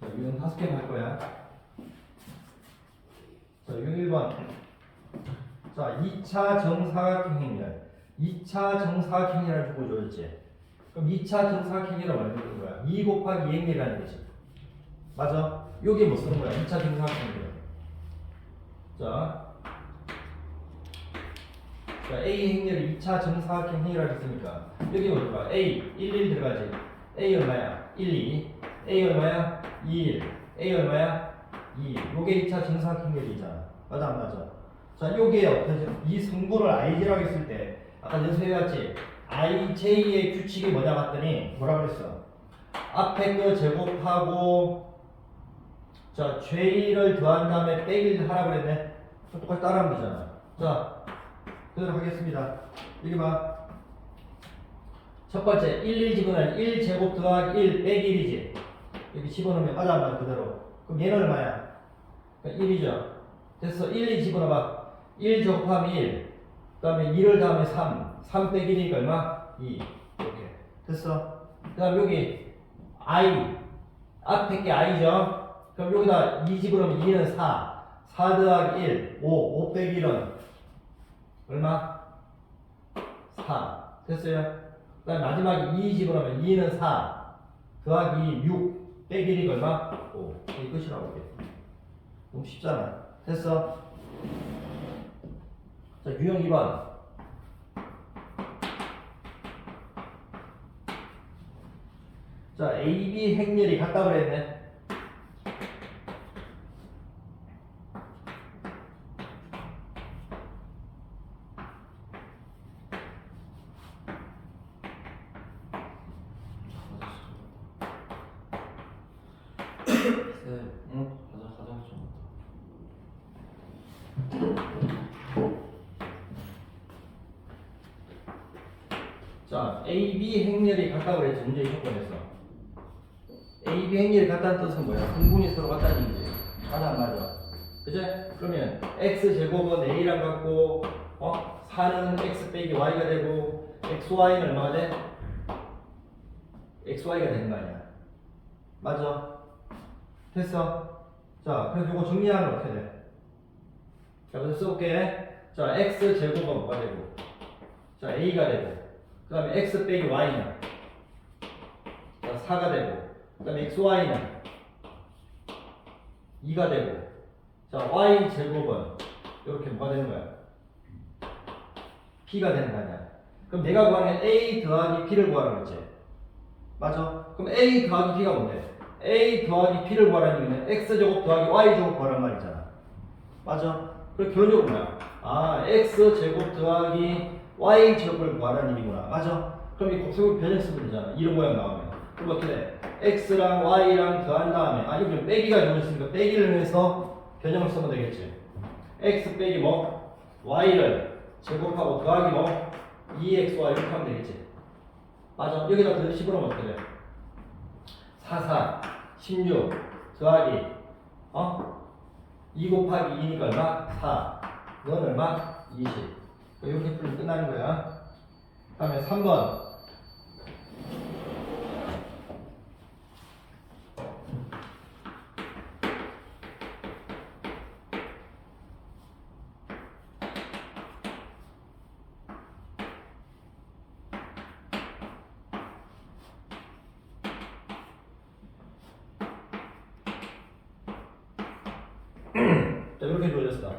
자, 유형 다섯 개할 거야. 자, 유형 1번. 자, 2차 정사각형 행렬. 2차 정사각형 행렬을 주고 줘야지. 그럼 2차 정사각형 행렬은 얼마 되는 거야? 2 곱하기 2 행렬이라는 거지. 맞아? 여기 뭐 쓰는 거야? 2차 정사각형 행렬. 자, 자, A 행렬이 2차 정사각형 행렬이라고 했으니까 여기 뭐 들어가? A 1, 1 들어가지. A 얼마야? 1, 2. A 얼마야? 2, 1. A 얼마야? 2. 요게 2차 정사각형 행렬이잖아. 맞아 안 맞아? 자, 요게 어떠지? 이 성분을 IJ라고 했을 때 아까 연습해왔지? IJ의 규칙이 뭐냐 봤더니 뭐라 그랬어? 앞에 거 제곱하고 자, J를 더한 다음에 빼기를 하라고 그랬네. 똑같이 따라하면 되잖아. 자, 그대로 하겠습니다. 여기 봐. 첫 번째, 1, 1 집어넣으면 1 제곱 더하기 1 빼기 1이지. 여기 집어넣으면 맞아, 안 맞아, 그대로. 그럼 얘는 얼마야? 그러니까 1이죠. 됐어. 1, 2 집어넣어봐. 1 제곱하면 1. 그 다음에 2를 다음에 3. 3 빼기 1이니까 얼마? 2. 이렇게. 됐어. 그 다음 여기 i. 앞에 게 i죠. 그럼 여기다 2 집어넣으면 2는 4. 4 더하기 1. 5. 5 빼기 1은 얼마? 4. 됐어요? 그 다음 마지막에 2 집어넣으면 2는 4. 더하기 6. 빼기 1이 얼마? 5. 이게 끝이라고 이게. 너무 쉽잖아. 됐어? 자, 유형 2번. 자, AB 행렬이 같다 그랬네. 가장 좀 자, AB 행렬이 같다 그랬지, 문제 조건에서. AB 행렬이 같다는 뜻은 뭐야? 분분이 서로 같다는 얘기지. 맞아, 안 맞아? 그제? 그러면 x 제곱은 a랑 같고, 어? 4는 x 빼기 y가 되고, xy는 얼마가 돼? xy가 되는 거 아니야? 맞아? 됐어? 자, 그래서 이거 정리하면 어떻게 돼? 자, 그래서 써볼게. 자, x 제곱은 뭐가 되고, 자, a가 되고, 그 다음에 x 빼기 y는 자, 4가 되고, 그 다음에 xy는 2가 되고, 자, y 제곱은 이렇게 뭐가 되는 거야? p가 되는 거 아니야? 그럼 내가 구하는 게 a 더하기 p를 구하는 거지. 맞아? 그럼 a 더하기 p가 뭔데? A 더하기 p를 구하라는 얘기는 x 제곱 더하기 y 제곱 구하란 말이잖아. 맞아? 그럼 결론적으로 뭐야? 아, x 제곱 더하기 y 제곱을 구하라는 얘기구나. 맞아? 그럼 이 곱셈을 변형 쓰면 되잖아. 이런 모양 나오면. 그럼 어떻게 돼? x랑 y랑 더한 다음에, 아, 이거 좀 빼기가 좋으니까 빼기를 해서 변형을 쓰면 되겠지. x 빼기 뭐? y를 제곱하고 더하기 뭐? 2xy 이렇게 하면 되겠지. 맞아. 여기다 그대로 집어넣으면 어떻게 돼? 4, 4, 16 더하기, 어? 2 곱하기 2니까 얼마? 4. 넌 얼마? 20. 이렇게 풀면 끝나는 거야. 그 다음에 3번. 자, 이렇게 주어졌어.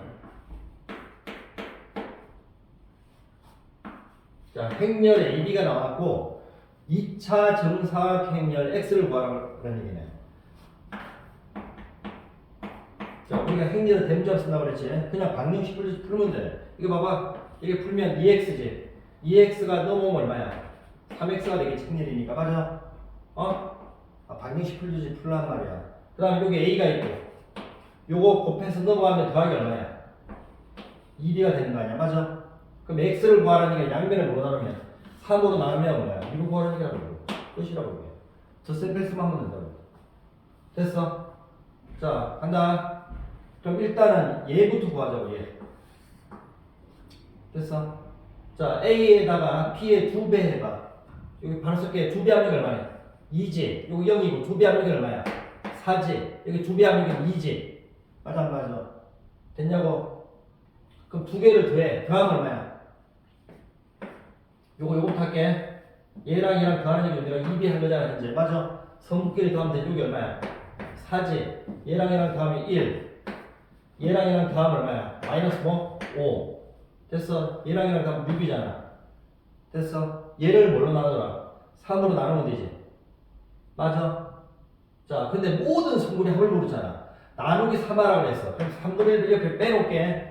자, 행렬 AB가 나왔고 2차 정사각 행렬 X를 구하라는 얘기네. 자, 우리가 행렬을 댐점 쓴다고 그랬지. 그냥 방정식 풀- 풀면 돼. 이거 봐봐. 이게 풀면 2X지. 2X가 넘어오면 얼마야? 3X가 되겠지. 행렬이니까. 맞아? 어? 아, 방정식 풀듯이 풀란 말이야. 그 다음에 여기 A가 있고 요거 곱해서 넘어가면 더하기 얼마야? 2B가 되는 거 아니야? 맞아? 그럼 X를 구하라는 게 양변을 뭐로 나누면 3으로 나누면 뭐야? 이거 구하라는 게 아니고 끝이라고 이게 저 셀펜스만 하면 된다고 됐어? 자 간다 그럼 일단은 얘부터 구하자고 얘 됐어? 자 A에다가 P에 두배 해봐 여기 바로 쓸게 두배 하면 얼마야? 2지 요거 0이고 두배 하면 얼마야? 4지. 여기 두배 하면 이게 2지. 맞아, 안 맞아? 됐냐고? 그럼 두 개를 더해. 더하면 얼마야? 요거, 요거부터 할게. 얘랑 얘랑 더하는 얘기 내가 2배 한 거잖아, 현재. 맞아? 성분끼리 더하면 돼. 요게 얼마야? 4지. 얘랑 얘랑 더하면 1. 얘랑 얘랑 더하면 얼마야? 마이너스 뭐? 5. 됐어. 얘랑 얘랑 더하면 6이잖아. 됐어. 얘를 뭘로 나누더라? 3으로 나누면 되지. 맞아. 자, 근데 모든 성분이 합을 모르잖아. 나누기 3하라고 했어. 그럼 3분의 1을 옆에 빼놓게.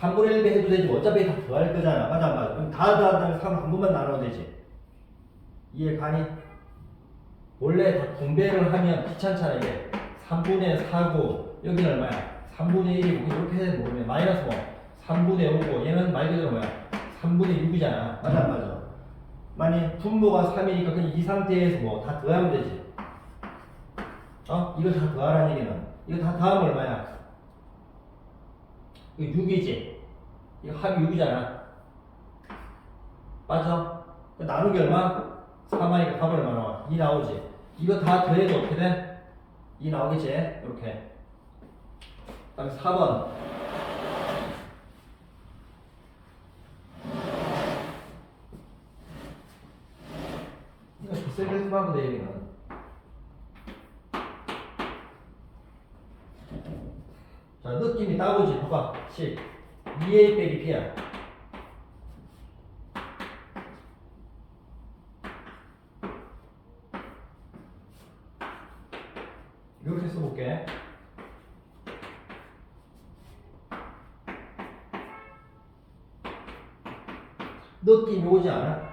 3분의 1배 해도 되지. 어차피 다 더할 거잖아. 맞아, 안 맞아. 그럼 다 더하다가 3한 번만 나누면 되지. 이해 가니? 원래 다 분배를 하면 귀찮잖아, 이게. 3분의 4고, 여기는 얼마야? 3분의 1이고, 이렇게 모르면 마이너스 뭐? 3분의 5고, 얘는 말 그대로 뭐야? 3분의 6이잖아. 맞아, 안 맞아? 만약 분모가 3이니까 그냥 이 상태에서 뭐 다 더하면 되지. 어? 이거 다 더하라는 얘기는 이거 다 더하면 얼마야? 이거 6이지. 이거 합이 6이잖아. 맞아? 그 나누기 얼마? 3하니까 답은 얼마 나와? 2 나오지. 이거 다 더해도 어떻게 돼? 2 나오겠지? 이렇게. 그 다음에 4번. 이거 셀레스 하면 돼, 여기는. 자, 느낌이 따오지. 봐봐. 10. 2a 빼기 p야. 이렇게 써볼게. 느낌이 오지 않아?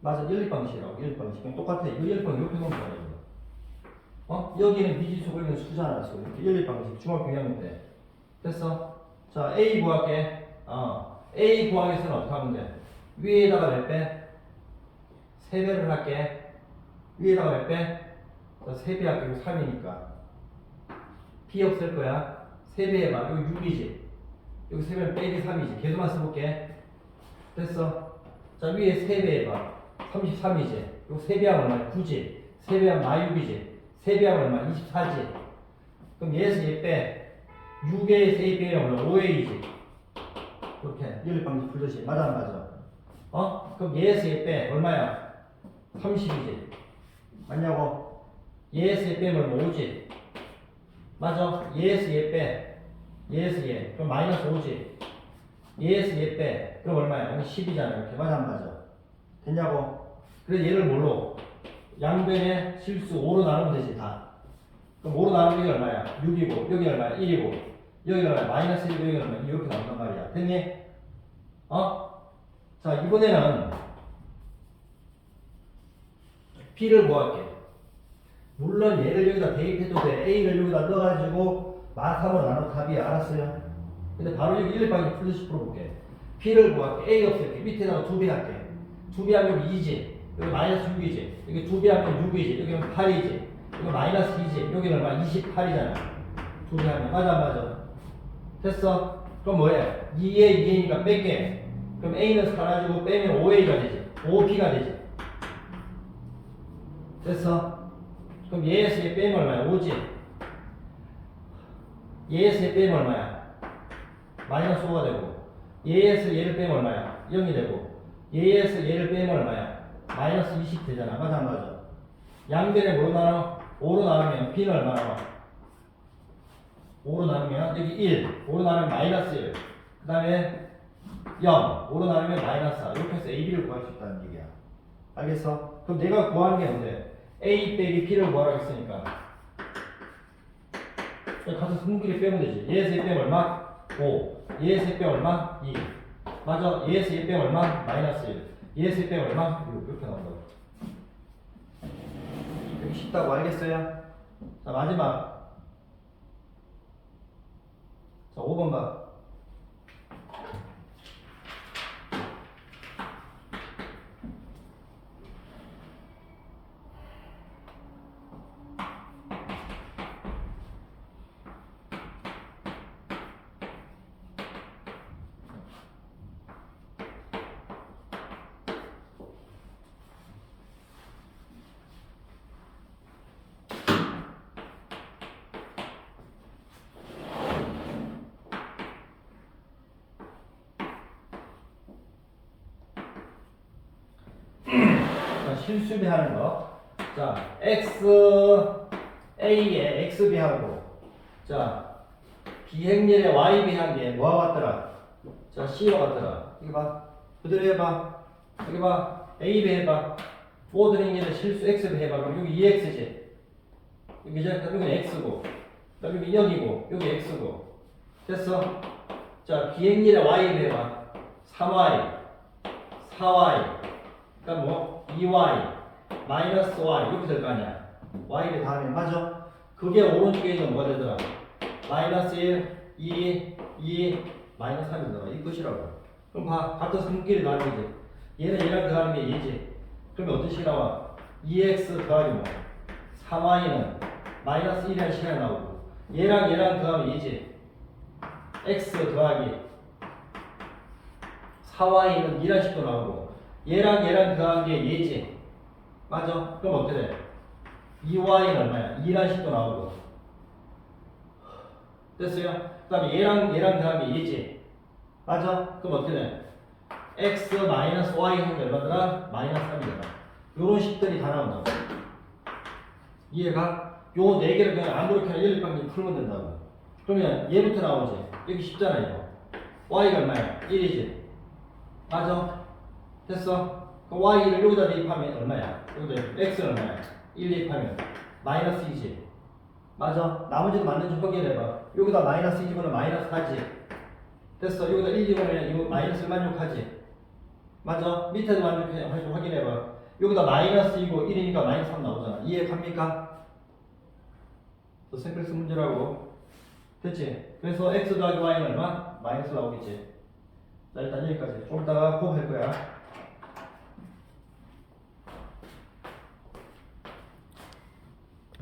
맞아, 연립 방식이라고, 연립 방식. 그냥 똑같아. 이거 연립 방식 이렇게 돼. 이거. 어? 여기는 미지수, 여기는 수잖아, 수. 이렇게 연립 방식. 2학년 때. 됐어? 자, A 구할게. 어. A 구하기 위해서는 어떻게 하면 돼? 위에다가 몇 배? 3배를 할게. 위에다가 몇 배? 자, 3배 할게. 이거 3이니까. P 없을 거야. 3배 해봐. 여기 6이지. 여기 3배는 빼기 3이지. 계속만 써볼게. 됐어. 자, 위에 3배 해봐. 33이지. 요 3배 하면 얼마야? 9지. 3배 하면 마육이지. 3배 하면 얼마? 24지. 그럼 얘에서 얘 빼. 6에서 A 빼면 얼마? 5A지. 그렇게. 연립 방식 풀듯이. 맞아, 안 맞아? 어? 그럼 얘에서 얘 빼. 얼마야? 30이지. 맞냐고? 얘에서 얘 빼면 얼마? 5지. 맞아. 얘에서 얘 빼. 얘에서 얘. 그럼 마이너스 5지. 얘에서 얘 빼. 그럼 얼마야? 여기 10이잖아. 이렇게. 맞아, 안 맞아? 됐냐고? 그래서 얘를 뭘로? 양변에 실수 5로 나누면 되지, 다. 그럼 5로 나누면 이게 얼마야? 6이고, 여기 얼마야? 1이고, 여기 얼마야? 마이너스 1이고, 여기 얼마야? 이렇게 나온단 말이야. 됐니? 어? 자, 이번에는 P를 구할게. 물론 얘를 여기다 대입해도 돼. A를 여기다 넣어가지고 마삼으로 나눠 답이야. 알았어요? 근데 바로 여기 1, 2방에 풀듯이 풀어볼게. P를 구할게. A 없앨게. 밑에다가 두배 할게. 두배 하면 2지. 여기 마이너스 6이지. 여기 두 배 하면 6이지. 여기는 8이지. 이거 마이너스 2지. 여기는 얼마? 28이잖아. 두 배 하면. 맞아, 안 맞아? 됐어? 그럼 뭐해? 2에 2니까 뺄게. 그럼 A는 사라지고 빼면 5A가 되지. 5P가 되지. 됐어? 그럼 얘에서 얘 빼면 얼마야? 5지. 얘에서 얘 빼면 얼마야? 마이너스 5가 되고. 얘에서 얘를 빼면 얼마야? 0이 되고. 얘에서 얘를 빼면 얼마야? 마이너스 20 되잖아. 맞아, 안 맞아? 양변에 뭐로 나눠? 5로 나누면 B는 얼마 나와? 5로 나누면 여기 1. 5로 나누면 마이너스 1. 그 다음에 0. 5로 나누면 마이너스 4. 이렇게 해서 AB를 구할 수 있다는 얘기야. 알겠어? 그럼 내가 구하는 게 뭔데? A 빼기 P를 구하라고 했으니까. 가서 승분끼리 빼면 되지. 얘에서 얘 빼면 얼마? 5. 얘에서 얘 빼면 얼마? 2. 맞아. 얘에서 얘 빼면 얼마? 마이너스 1. 얘 빼면 얼마? 6. 이렇게 나온다고. 여기 쉽다고 알겠어요? 자, 마지막. 자, 5번 봐. 실수비 하는 거. 자, x a에 x 비하고 자 비행렬에 y 비한 게 뭐와 같더라? 자 c와 같더라. 이거 봐. 그대로 해봐. 여기 봐. a 비 해봐. 모든 행렬에 실수 x 비 해봐. 그럼 여기 2x지. 여기 이제 여기는 x고, 여기 0이고, 여기 x고. 됐어? 자 비행렬에 y 비 해봐. 3y, 4y. 그러니까 뭐 2y. 마이너스 y 이렇게 될 거 아니야. y를 다음에 맞아? 그게 오른쪽에 있는 뭐가 되더라? 마이너스 1, 2, 2, 마이너스 3이 되더라. 이 끝이라고. 그럼 봐. 같은 성끼리 나누지. 얘는 얘랑 더하는 게 얘지. 그러면 어떤 식이 나와? 2x 더하기 뭐? 3y는 마이너스 1이라는 식이 나오고 얘랑 얘랑 더하면 얘지. x 더하기 4y는 2라는 식도 나오고 얘랑 얘랑 더한 게 얘지. 맞아? 그럼 어떻게 돼? 2y는 얼마야? 2라는 식도 나오고 됐어요? 그 다음에 얘랑 얘랑 더한 게 얘지 맞아? 그럼 어떻게 돼? x 마이너스 y 하는 게 얼마더라? 마이너스 3이더라 요런 식들이 다 나온다고 이해가? 요 네 개를 그냥 아무렇게나 연립방정 풀면 된다고 그러면 얘부터 나오지 여기 쉽잖아 이거 y가 얼마야? 1이지 맞아? 됐어? 그럼 y를 여기다 대입하면 얼마야? 여기다 x는 얼마야? 1 대입하면 마이너스 2지 맞아? 나머지도 맞는지 확인해봐. 여기다 마이너스 2 집으면 마이너스 4지 됐어? 여기다 1 집으면 이거 마이너스 만족하지? 맞아? 밑에도 만족해. 좀 확인해봐. 여기다 마이너스 2고 1이니까 마이너스 3 나오잖아. 이해 갑니까? 또 생글스 문제라고. 됐지? 그래서 x 더하기 y는 얼마? 마이너스 나오겠지? 자 일단 여기까지. 좀 이따가 곱할 거야